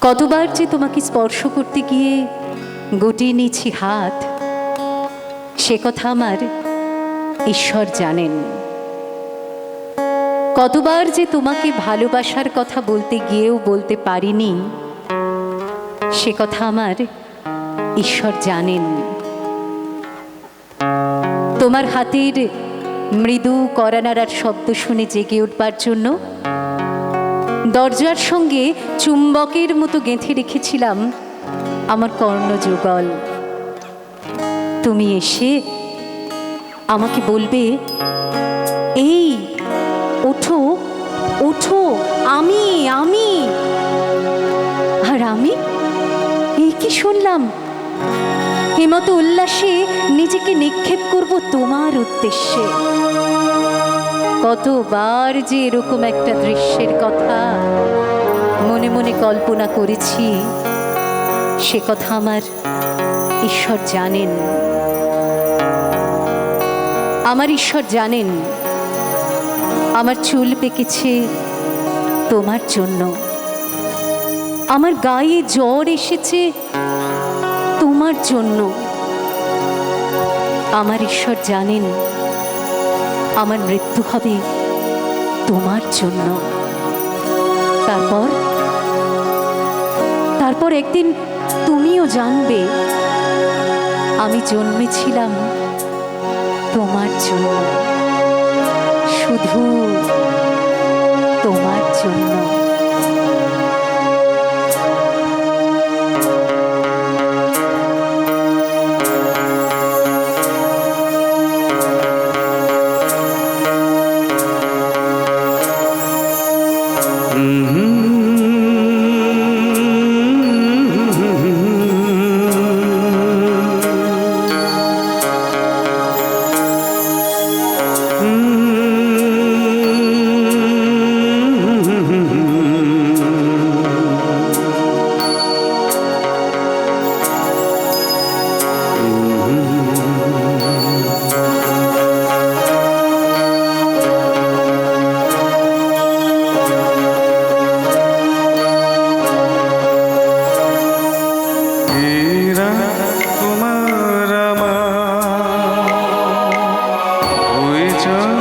কতবার যে তোমাকে স্পর্শ করতে গিয়ে গুটিয়ে নিয়েছি হাত, সে কথা আমার ঈশ্বর জানেন। কতবার যে তোমাকে ভালোবাসার কথা বলতে গিয়েও বলতে পারিনি, সে কথা আমার ঈশ্বর জানেন। তোমার হাতের মৃদু করানারার শব্দ শুনে জেগে উঠবার জন্য দরজার সঙ্গে চুম্বকের মতো গেঁথে রেখেছিলাম আমার কর্ণযুগল। তুমি এসে আমাকে বলবে, এই, ওঠো ওঠো, আমি আমি। আর আমি? এই কি শুনলাম? হেমত উল্লাসে নিজেকে নিক্ষেপ করব তোমার উদ্দেশ্যে। কতবার যে এরকম একটা দৃশ্যের কথা মনে মনে কল্পনা করেছি, সে কথা আমার ঈশ্বর জানেন। আমার ঈশ্বর জানেন, আমার চুল পেকেছে তোমার জন্য। আমার গায়ে জ্বর এসেছে তোমার জন্য। আমার ঈশ্বর জানেন। আমার মৃত্যু হবে তোমার জন্য। তারপর? তারপর একদিন তুমিও জানবে, আমি জন্মেছিলাম তোমার জন্য। শুধু তোমার জন্য। 죠.